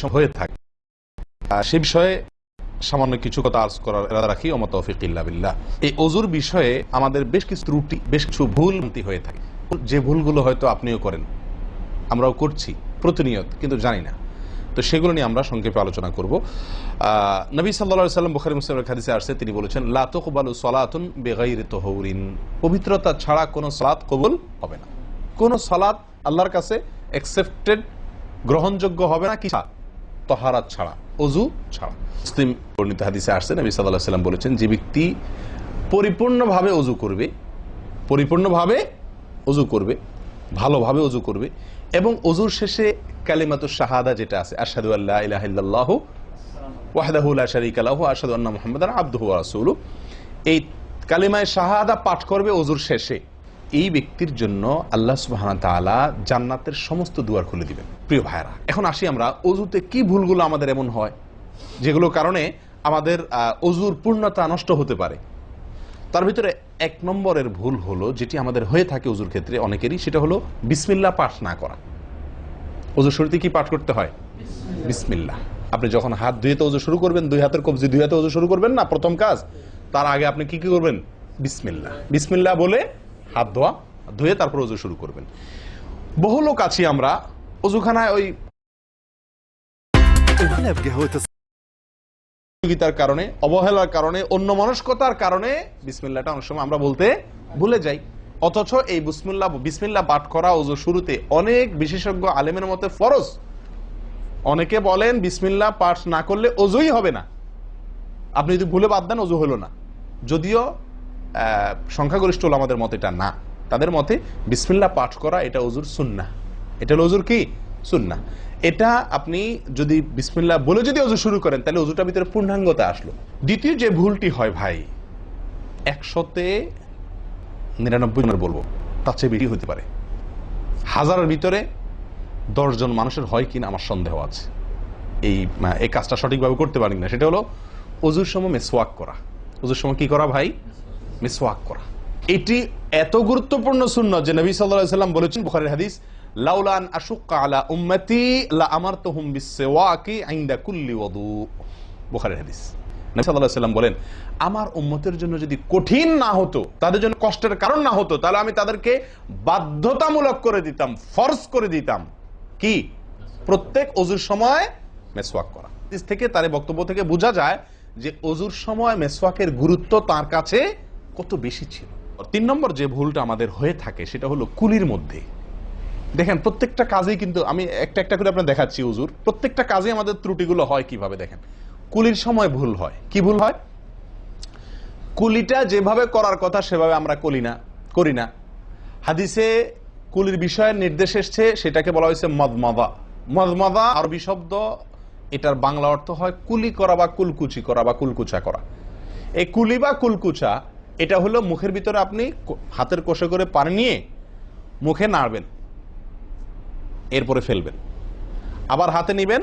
সময় হয়ে থাকে। সে বিষয়ে সামান্য কিছু কথা আর্জ করার এরাদা রাখি অমত তৌফিকিল্লা এই অজুর বিষয়ে আমাদের বেশ কিছু ত্রুটি, বেশ কিছু ভুল হয়ে থাকে। যে ভুলগুলো হয়তো আপনিও করেন, আমরাও করছি, প্রতিনিয়ত, কিন্তু জানি না। তো সেগুলো নিয়ে আমরা সংক্ষেপে আলোচনা করব। নবী সাল্লা সাল্লাম বুখারি মুসলিমের খাদিসে আসছে, তিনি বলেছেন লাতকবালু সলাতুন বেগাইরে তহরিন। পবিত্রতা ছাড়া কোনো সালাত কবুল হবে না। কোনো সালাত আল্লাহর কাছে অ্যাকসেপ্টেড গ্রহণযোগ্য হবে না, কি? তহারাত ছাড়া, অজু ছাড়া। মুসলিম বর্ণিত হাদিসে আসছে, নবী সাল্লাহ সাল্লাম বলেছেন, যে ব্যক্তি পরিপূর্ণভাবে অজু করবে, পরিপূর্ণভাবে অজু করবে, ভালোভাবে অজু করবে, এবং অজুর শেষে কালিমাতু শাহাদা যেটা আছে, আশহাদু আল্লাহ ইলাহা ইল্লাল্লাহু ওয়াহদাহু লা শারীকা লাহু আশহাদু আন্না মুহাম্মাদান আবদুহু ওয়া এই কালিমায় শাহাদা পাঠ করবে অজুর শেষে। এই ব্যক্তির জন্য আল্লাহ তাআলা জান্নাতের সমস্ত দুয়ার খুলে দিবেন। প্রিয় ভাইরা এখন আসি আমরা অজুতে কি ভুলগুলো আমাদের এমন হয় যেগুলো কারণে আমাদের অজুর পূর্ণতা নষ্ট হতে পারে। তার ভিতরে এক নম্বরের ভুল হলো যেটি আমাদের হয়ে থাকে অজুর ক্ষেত্রে অনেকেরই সেটা হলো বিসমিল্লা পাঠ না করা। অজুর শুরুতে কি পাঠ করতে হয়? বিসমিল্লা আপনি যখন হাত ধুয়ে তো অজু শুরু করবেন দুই হাতের কবজি দুই হাতে অজু শুরু করবেন না প্রথম কাজ তার আগে আপনি কি কি করবেন? বিসমিল্লা বিসমিল্লা বলে হাত ধোয়া, ধুয়ে তারপর অজু শুরু করবেন। বহু লোক আছি আমরা, অজুখানায় ওই কারণে, অবহেলার কারণে, অন্য মনস্কতার কারণে বিসমিল্লাটা অনেক সময় আমরা বলতে ভুলে যাই। অথচ এই বুসমিল্লা বিসমিল্লা পাঠ করা ওজু শুরুতে অনেক বিশেষজ্ঞ আলেমের মতে ফরজ। অনেকে বলেন বিসমিল্লা পাঠ না করলে অজুই হবে না। আপনি যদি ভুলে বাদ দেন, অজু হলো না। যদিও সংখ্যাগরিষ্ঠ হলো আমাদের মতে এটা না। তাদের মতে বিসমিল্লা পাঠ করা এটা অজুর সুন্না এটা হলো অজুর কি? সুন্না এটা আপনি যদি বিসমিল্লা বলে যদি অজু শুরু করেন, তাহলে অজুটার ভিতরে পূর্ণাঙ্গতা আসলো। দ্বিতীয় যে ভুলটি হয় ভাই, একশোতে নিরানব্বই নম্বর বলব, তার চেয়ে বেশি হতে পারে। হাজারের ভিতরে দশজন মানুষের হয় কিনা আমার সন্দেহ আছে। এই এই কাজটা সঠিকভাবে করতে পারি না সেটা হলো অজুর সময় মেসওয়াক করা। অজুর সময় কি করা ভাই? মেসওয়াক করা। এটি এত গুরুত্বপূর্ণ শূন্য যে নবী আলাইহি সাল্লাম বলেছেন বুখারীর হাদিস লাউলান আশুক্কা আলা উম্মতি লা আমার তো আমারতুহুম বিসওয়াকি ইনদা কুল্লি ওযু বুখারীর হাদিস। নবী আলাইহি সাল্লাম বলেন, আমার উম্মতের জন্য যদি কঠিন না হতো, তাদের জন্য কষ্টের কারণ না হতো, তাহলে আমি তাদেরকে বাধ্যতামূলক করে দিতাম ফরজ করে দিতাম। কি? প্রত্যেক অজুর সময় মেসওয়াক করা। থেকে তার বক্তব্য থেকে বোঝা যায় যে অজুর সময় মেসওয়াকের গুরুত্ব তার কাছে কত বেশি ছিল? তিন নম্বর যে ভুলটা আমাদের হয়ে থাকে, সেটা হলো কুলির মধ্যে। দেখেন, প্রত্যেকটা কাজেই কিন্তু আমি একটা একটা করে আপনার দেখাচ্ছি উজুর প্রত্যেকটা কাজে আমাদের ত্রুটিগুলো হয় কীভাবে, দেখেন। কুলির সময় ভুল হয়। কি ভুল হয়? কুলিটা যেভাবে করার কথা, সেভাবে আমরা করি না করি না। হাদিসে কুলির বিষয়ের নির্দেশ এসছে, সেটাকে বলা হয়েছে মদমাদা। মদমাদা, আরবি শব্দ, এটার বাংলা অর্থ হয় কুলি করা বা কুলকুচি করা বা কুলকুচা করা। এই কুলি বা কুলকুচা এটা হলো মুখের ভিতরে আপনি হাতের কোষে করে পানি নিয়ে মুখে নাড়বেন। এরপরে ফেলবেন। আবার হাতে নিবেন।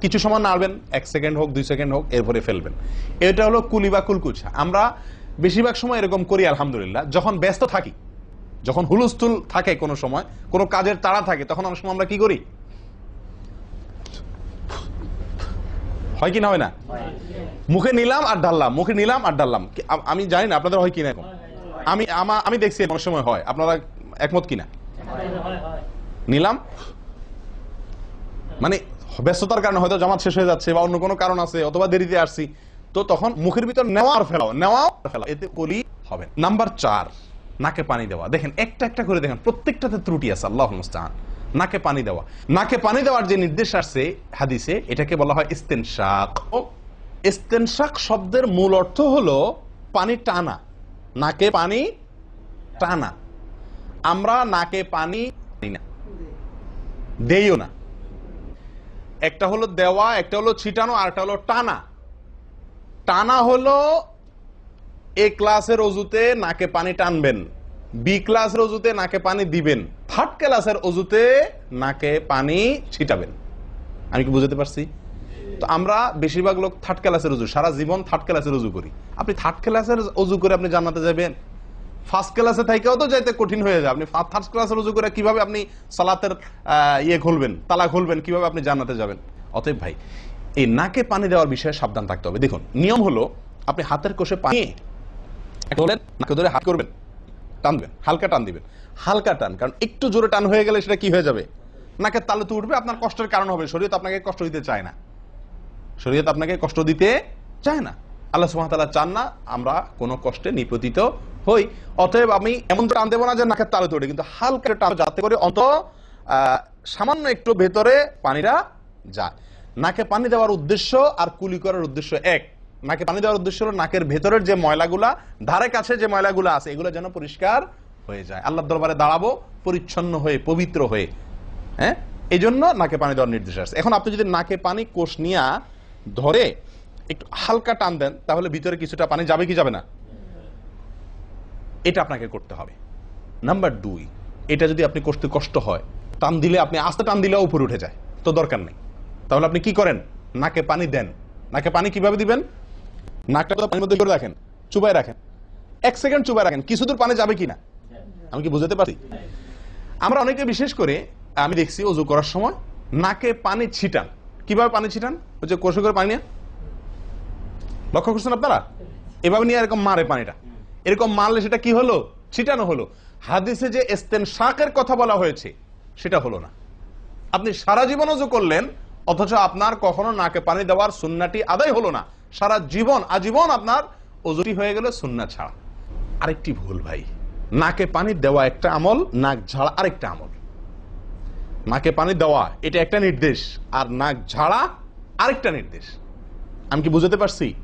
কিছু সময় নাড়বেন। এক সেকেন্ড হোক, দুই সেকেন্ড হোক, এরপরে ফেলবেন। এটা হলো কুলি বা কুলকুচ। আমরা বেশিরভাগ সময় এরকম করি, আলহামদুলিল্লাহ। যখন ব্যস্ত থাকি, যখন হুলস্থুল থাকে কোনো সময়, কোনো কাজের তাড়া থাকে, তখন অনেক সময় আমরা কি করি? হয় কি না হয় না? মুখে নিলাম আর ডাললাম মুখে নিলাম আর ডাললাম আমি জানি না, আপনাদের হয় কিনা এখন আমি, আমা- আমি দেখছি অনেক সময় হয়। আপনারা একমত কিনা নিলাম? মানে ব্যস্ততার কারণে হয়তো জামাত শেষ হয়ে যাচ্ছে বা অন্য কোনো কারণ আছে অথবা দেরিতে আসছি। তো তখন মুখের ভিতর নেওয়া আর ফেলাও, নেওয়া আর ফেলাও। এতে কলি হবে। নাম্বার চার, নাকে পানি দেওয়া। দেখেন, একটা একটা করে দেখেন, প্রত্যেকটাতে ত্রুটি আছে, আল্লাহ মুস্তাহান নাকে পানি দেওয়া। নাকে পানি দেওয়ার যে নির্দেশ আসছে হাদিসে, এটাকে বলা হয় ইস্তেনশাক। ইস্তেনশাক শব্দের মূল অর্থ হলো পানি টানা। নাকে পানি টানা। আমরা নাকে পানি না। দেইও না। একটা হলো দেওয়া, একটা হলো ছিটানো, আর একটা হলো টানা। টানা হলো এ ক্লাসের অজুতে নাকে পানি টানবেন, বি ক্লাসের অজুতে নাকে পানি দিবেন। থার্ড ক্লাসের অজুতে নাকে পানি ছিটাবেন। আমি কি বুঝতে পারছি? তো আমরা বেশিরভাগ লোক থার্ড ক্লাসের অজু, সারা জীবন থার্ড ক্লাসের অজু করি। আপনি থার্ড ক্লাসের অজু করে আপনি জান্নাতে যাবেন। ফার্স্ট ক্লাসে থাকেও তো যাইতে কঠিন হয়ে যায় আপনি থার্ড ক্লাসে রুজু করে কীভাবে আপনি সালাতের ইয়ে খুলবেন, তালা খুলবেন, কীভাবে আপনি জান্নাতে যাবেন? অতএব ভাই, এই নাকে পানি দেওয়ার বিষয়ে সাবধান থাকতে হবে। দেখুন, নিয়ম হলো আপনি হাতের কোষে পানি নাকে ধরে হাত করবেন। টানবেন, হালকা টান দিবেন। হালকা টান, কারণ একটু জোরে টান হয়ে গেলে সেটা কি হয়ে যাবে? নাকের তালে তো উঠবে, আপনার কষ্টের কারণ হবে। শরীয়ত আপনাকে কষ্ট দিতে চায় না। শরীয়ত আপনাকে কষ্ট দিতে চায় না। আল্লাহ সুহামতাল্লাহ চান না আমরা কোনো কষ্টে নিপতিত হই। অতএব আমি এমন টান দেবো না যে নাকের তালে উঠে, কিন্তু হালকা টান যাতে করে অন্ত সামান্য একটু ভেতরে পানিটা যায়। নাকে পানি দেওয়ার উদ্দেশ্য আর কুলি করার উদ্দেশ্য এক। নাকে পানি দেওয়ার উদ্দেশ্য হলো নাকের ভেতরের যে ময়লাগুলা, ধারে কাছে যে ময়লাগুলো আছে, এগুলো যেন পরিষ্কার হয়ে যায়। আল্লাহর দরবারে দাঁড়াবো, পরিচ্ছন্ন হয়ে, পবিত্র হয়ে। হ্যাঁ? এই জন্য নাকে পানি দেওয়ার নির্দেশ আছে। এখন আপনি যদি নাকে পানি কোষ নিয়া ধরে একটু হালকা টান দেন, তাহলে ভিতরে কিছুটা পানি যাবে কি যাবে না? এটা আপনাকে করতে হবে। নাম্বার দুই, এটা যদি আপনি করতে কষ্ট হয়, টান দিলে আপনি আস্তে টান দিলেও উপরে উঠে যায়। তো দরকার নেই। তাহলে আপনি কি করেন? নাকে পানি দেন। নাকে পানি কীভাবে দিবেন? নাকটা পানির মধ্যে করে রাখেন চুবাই রাখেন। এক সেকেন্ড চুবাই রাখেন, কিছু দূর পানি যাবে কিনা? আমি কি বুঝতে পারি আমরা অনেকে বিশেষ করে, আমি দেখছি অজু করার সময় নাকে পানি ছিটান। কীভাবে পানি ছিটান? ওই যে করে পানি নিয়ে। লক্ষ্য করছেন আপনারা? এভাবে নিয়ে এরকম মারে পানিটা। এরকম মারলে সেটা কি হলো? ছিটানো হলো। হাদিসে যে এস্তেন শাকের কথা বলা হয়েছে, সেটা হলো না। আপনি সারা জীবন অজু করলেন, অথচ আপনার কখনো নাকে পানি দেওয়ার সুন্নাটি আদায় হলো না। সারা জীবন, আজীবন আপনার অজুটি হয়ে গেল সুন্না ছাড়া। আরেকটি ভুল ভাই, নাকে পানি দেওয়া একটা আমল, নাক ঝাড়া আরেকটা আমল। নাকে পানি দেওয়া, এটা একটা নির্দেশ, আর নাক ঝাড়া আরেকটা নির্দেশ। আমি কি বুঝতে পারছি?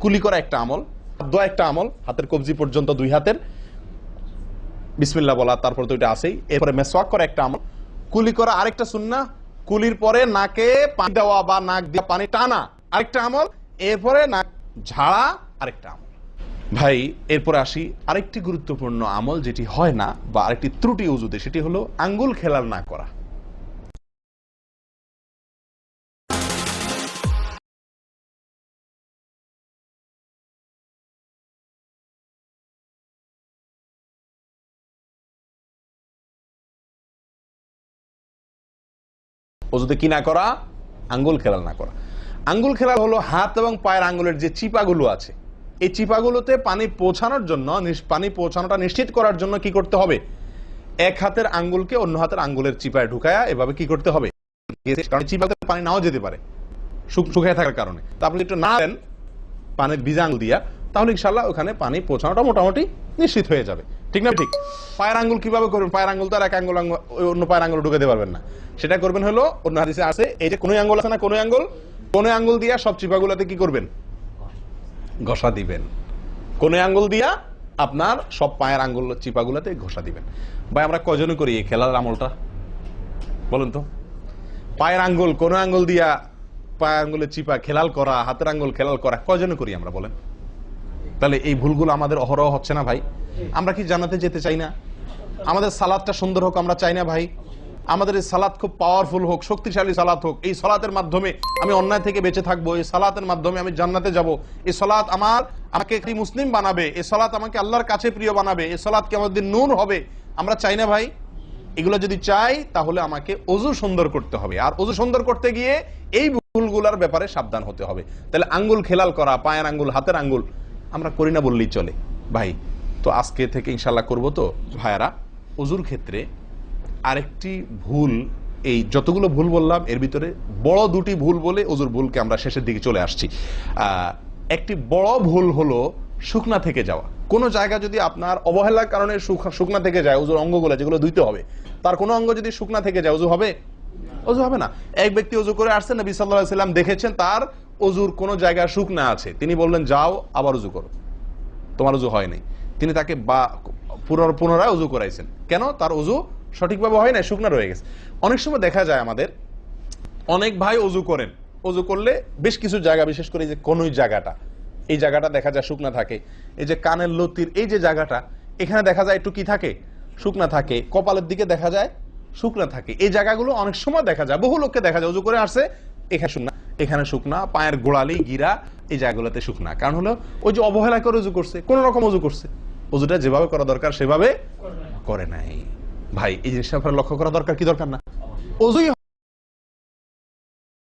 কুলি করা একটা আমল ধোয়া একটা আমল, হাতের কবজি পর্যন্ত দুই হাতের। বিসমিল্লাহ বলা, তারপর তো এটা আছেই। এরপরে মেসওয়াক করা একটা আমল, কুলি করা আরেকটা সুন্না কুলির পরে নাকে পানি দেওয়া বা নাক দিয়ে পানি টানা আরেকটা আমল এরপরে নাক ঝাড়া, আরেকটা আমল। ভাই, এরপরে আসি আরেকটি গুরুত্বপূর্ণ আমল যেটি হয় না, বা আরেকটি ত্রুটি উজুতে, সেটি হলো আঙ্গুল খেলাল না করা। অজুতে কি না করা? আঙ্গুল খেলাল না করা। আঙ্গুল খেলাল হলো হাত এবং পায়ের আঙ্গুলের যে চিপাগুলো আছে, এই চিপাগুলোতে পানি পৌঁছানোর জন্য পানি পৌঁছানোটা নিশ্চিত করার জন্য কি করতে হবে? এক হাতের আঙ্গুলকে অন্য হাতের আঙ্গুলের চিপায় ঢুকায়া এভাবে কি করতে হবে? কারণ চিপাতে পানি নাও যেতে পারে শুক- শুকিয়ে থাকার কারণে। তা আপনি একটু না দেন পানির বীজ আঙ্গুল দিয়া, তাহলে ইনশাল্লাহ ওখানে পানি পৌঁছানোটা মোটামুটি নিশ্চিত হয়ে যাবে। ঠিক না ঠিক? পায়ের আঙ্গুল কীভাবে করবেন? পায়ের আঙ্গুল তো আর এক আঙ্গুল অন্য পায়ের আঙ্গুল ঢুকাতে পারবেন না। সেটা করবেন হলো অন্য হাদিসে আছে, এই যে কোনো আঙ্গুল আছে না কোনো আঙ্গুল? কোনো আঙ্গুল দিয়া সব চিপাগুলাতে কি করবেন? ঘষা দিবেন। কোন আঙ্গুল দিয়া আপনার সব পায়ের আঙ্গুল চিপাগুলোতে ঘষা দিবেন। ভাই, আমরা কজনে করি এই খেলার আমলটা? বলুন তো। পায়ের আঙ্গুল, কোন আঙ্গুল দিয়া পায়ের আঙ্গুলের চিপা, খেলাল করা, হাতের আঙ্গুল খেলাল করা, কজনে করি আমরা, বলেন? তাহলে এই ভুলগুলো আমাদের অহরহ হচ্ছে না ভাই। আমরা কি জানাতে যেতে চাই না? আমাদের সালাদটা সুন্দর হোক, আমরা চাই না ভাই। আমাদের এই সালাদ খুব পাওয়ারফুল হোক, শক্তিশালী সালাত হোক। এই সালাতের মাধ্যমে আমি অন্যায় থেকে বেঁচে থাকব, এই সালাতের মাধ্যমে আমি জান্নাতে যাব। এই সালাত আমার, আমাকে একটি মুসলিম বানাবে। এই সালাত আমাকে আল্লাহর কাছে প্রিয় বানাবে। এই সালাত কি আমাদের নূর হবে? আমরা চাই না ভাই। এগুলো যদি চাই, তাহলে আমাকে অজু সুন্দর করতে হবে। আর অজু সুন্দর করতে গিয়ে এই ভুলগুলার ব্যাপারে সাবধান হতে হবে। তাহলে আঙ্গুল খেলাল করা, পায়ের আঙ্গুল, হাতের আঙ্গুল। আমরা করি না বললেই চলে। ভাই, তো আজকে থেকে ইনশাল্লাহ করব তো। ভাইয়ারা অজুর ক্ষেত্রে আরেকটি ভুল, এই যতগুলো ভুল বললাম, এর ভিতরে বড় দুটি ভুল বলে অজুর ভুলকে আমরা শেষের দিকে চলে আসছি। একটি বড় ভুল হলো শুকনা থেকে যাওয়া। কোনো জায়গা যদি আপনার অবহেলার কারণে শুক- শুকনা থেকে যায় অজুর অঙ্গগুলো যেগুলো ধুইতে হবে, তার কোনো অঙ্গ যদি শুকনা থেকে যায় অজু হবে? অজু হবে না। এক ব্যক্তি অজু করে আসছেন নবী সাল্লাহ সাল্লাম দেখেছেন তার অজুর কোনো জায়গা শুকনা আছে। তিনি বললেন, যাও, আবার উজু করো। তোমার অজু হয়নি তিনি তাকে বা, পুনর- পুনরায় অজু করাইছেন। কেন? তার অজু সঠিকভাবে হয় না শুকনা রয়ে গেছে। অনেক সময় দেখা যায় আমাদের, অনেক ভাই অজু করেন। অজু করলে বেশ কিছু জায়গা, বিশেষ করে এই যে কনুই জায়গাটা, এই জায়গাটা দেখা যায় শুকনা থাকে। এই যে কানের লতির, এই যে জায়গাটা, এখানে দেখা যায় একটু কি থাকে? শুকনা থাকে। কপালের দিকে দেখা যায় শুকনা থাকে। এই জায়গাগুলো অনেক সময় দেখা যায়, বহু লোককে দেখা যায়, অজু করে আসছে, এখানে শুকনা এখানে শুকনা পায়ের গোড়ালি গিরা এই জায়গাগুলোতে শুকনা। কারণ হলো ওই যে অবহেলা করে উজু করছে কোনো রকম উজু করছে। উজুটা যেভাবে করা দরকার সেভাবে করে নাই। ভাই এই জিনিসটা আপনার লক্ষ্য করা দরকার কি দরকার না?